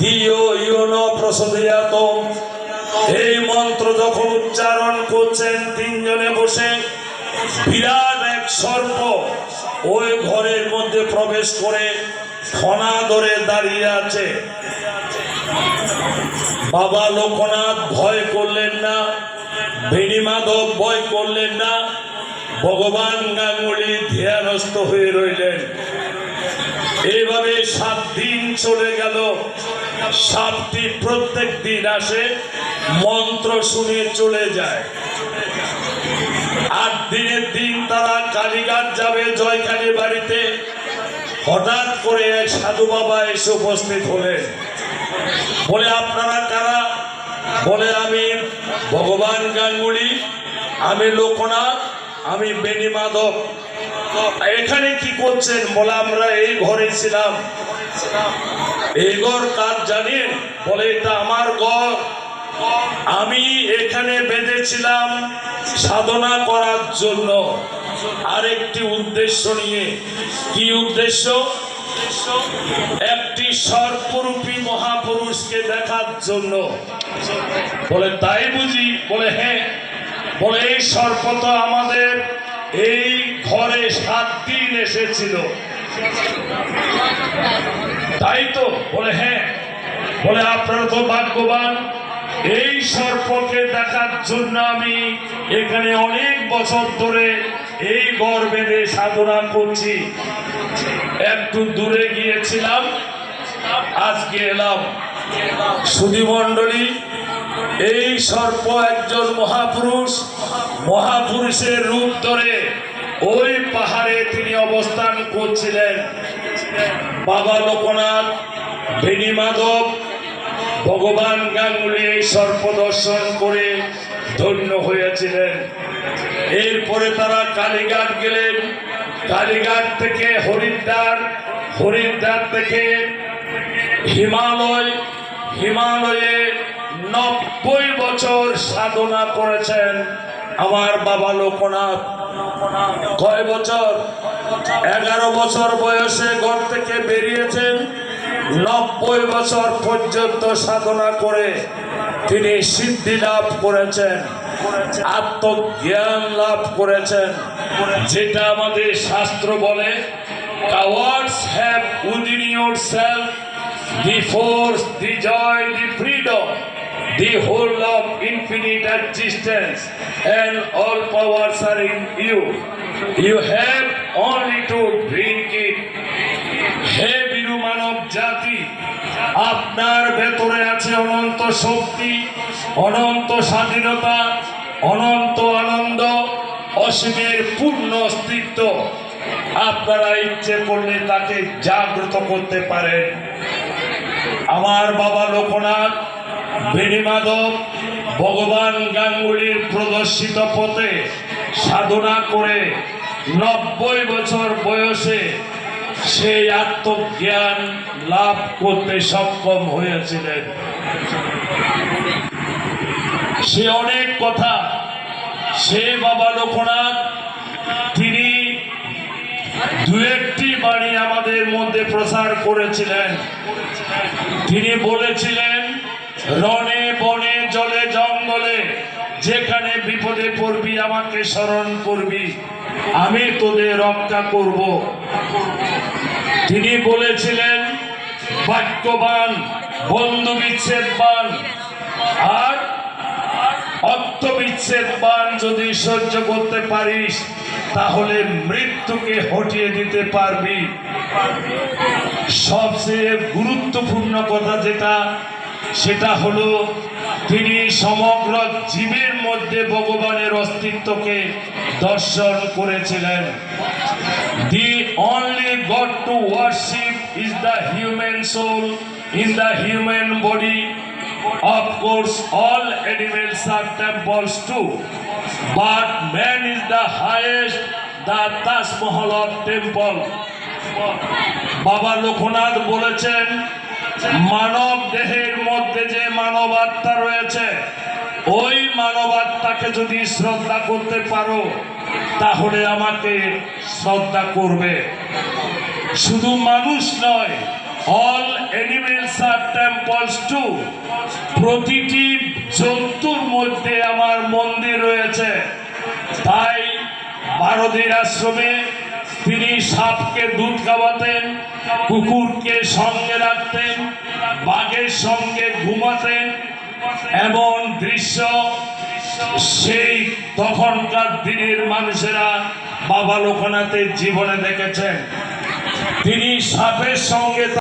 দিও ইউনো প্রসদিয়াত এই মন্ত্র যখন উচ্চারণ করছেন তিনজনে বসে, বিরাট এক সর্প ওই ঘরের মধ্যে প্রবেশ করে ফনা ধরে দাঁড়িয়ে আছে। বাবা লোকনাথ ভয় করলেন না, বেণী মাধব ভয় করলেন না, ভগবান গাঙ্গুলি ধ্যানস্থ হয়ে রইলেন। এইভাবে সাত দিন চলে গেল। সাতটি প্রত্যেক দিন আসে, মন্ত্র শুনে চলে যায়। আট দিনের দিন তারা কালীঘাট যাবে জয়কালী বাড়িতে। হঠাৎ করে এক সাধু বাবা এসে উপস্থিত হলেন। বলে, আপনারা কারা? বলে, আমি ভগবান গাঙ্গুলি, আমি লোকনাথ আমি বেণী মাধব। এখানে কি করছেন? বলে আমরা এই ঘরে ছিলাম। এই ঘর কাজ জানেন? বলে, এটা আমার ঘর। আমি এখানে বেঁধেছিলাম সাধনা করার জন্য। আরেকটি উদ্দেশ্য নিয়ে। কি উদ্দেশ্য? একটি সর্বরূপী মহাপুরুষকে দেখার জন্য। বলে, তাই বুঝি? বলে হ্যাঁ। বলে এই সর্প তো আমাদের এই ঘরে সাত দিন এসেছিল। তাই তো? বলে হ্যাঁ। বলে আপনারা তো ভাগ্যবান। এই সর্পকে দেখার জন্য আমি এখানে অনেক বছর ধরে এই গড় বেঁধে সাধনা করছি। একটু দূরে গিয়েছিলাম, আজকে এলাম। সুধী মণ্ডলী এই সর্প একজন মহাপুরুষ, মহাপুরুষের রূপ ধরে ওই পাহাড়ে তিনি অবস্থান করছিলেন। বাবা লোকনাথ, বেণী মাধব, ভগবান গাঙ্গুলি এই সর্প দর্শন করে ধন্য হয়েছিলেন। এরপরে তারা কালীঘাট গেলেন। কালীঘাট থেকে হরিদ্বার হরিদ্বার থেকে হিমালয়, হিমালয়ে নব্বই বছর সাধনা করেছেন আমার বাবা লোকনাথ। কয় বছর? এগারো বছর বয়সে ঘর থেকে বেরিয়েছেন। নব্বই বছর পর্যন্ত সাধনা করে তিনি সিদ্ধি লাভ করেছেন আত্মজ্ঞান লাভ করেছেন। যেটা আমাদের শাস্ত্র বলে have within your self the force, the joy, the freedom, the whole of infinite existence, and all powers are in you. You have only to drink it. হে বীরু মানব জাতি আপনার ভেতরে আছে অনন্ত শক্তি অনন্ত স্বাধীনতা অনন্ত আনন্দ অসীমের পূর্ণ অস্তিত্ব আপনারা ইচ্ছে করলে তাকে জাগ্রত করতে পারেন আমার বাবা লোকনাথ বেণী মাধব ভগবান গাঙ্গুলির প্রদর্শিত পথে সাধনা করে নব্বই বছর বয়সে সেই আত্মজ্ঞান লাভ করতে সক্ষম হয়েছিলেন। সে অনেক কথা। সে বাবা লোকনাথ, তিনি দু একটি বাণী আমাদের মধ্যে প্রচার করেছিলেন। তিনি বলেছিলেন রনে বনে, জলে, জঙ্গলে, যেখানে বিপদে পড়বি, আমাকে স্মরণ করবি। আমি তোদের রক্ষা করব। তিনি বলেছিলেন, বাক্যবান, বন্ধু বিচ্ছেদ বিচ্ছেদবান আর অর্থবিচ্ছেদ বান যদি সহ্য করতে পারিস, তাহলে মৃত্যুকে হটিয়ে দিতে পারবি। সবচেয়ে গুরুত্বপূর্ণ কথা যেটা সেটা হলো তিনি সমগ্র জীবের মধ্যে ভগবানের অস্তিত্বকে দর্শন করেছিলেন। The only God to worship is the human soul in the human body course, all animals are temples too, but man is the highest, the Taj Mahal of temple. বাবা লোকনাথ বলেছেন মানব দেহের মধ্যে যে মানব আত্মা রয়েছে, ওই মানব আত্মাকে যদি শ্রদ্ধা করতে পারো, তাহলে আমাকে শ্রদ্ধা করবে। শুধু মানুষ নয় all animals are temples too প্রতিটি জন্তুর মধ্যে আমার মন্দির রয়েছে। তাই ভারতীর আশ্রমে তিনি সাপকে দুধ খাওয়াতেন, কুকুরকে সঙ্গে রাখতেন, বাঘের সঙ্গে ঘুমাতেন এমন দৃশ্য সেই তখনকার দিনের মানুষেরা বাবা লোকনাথের জীবনে দেখেছেন। তিনি সাপের সঙ্গে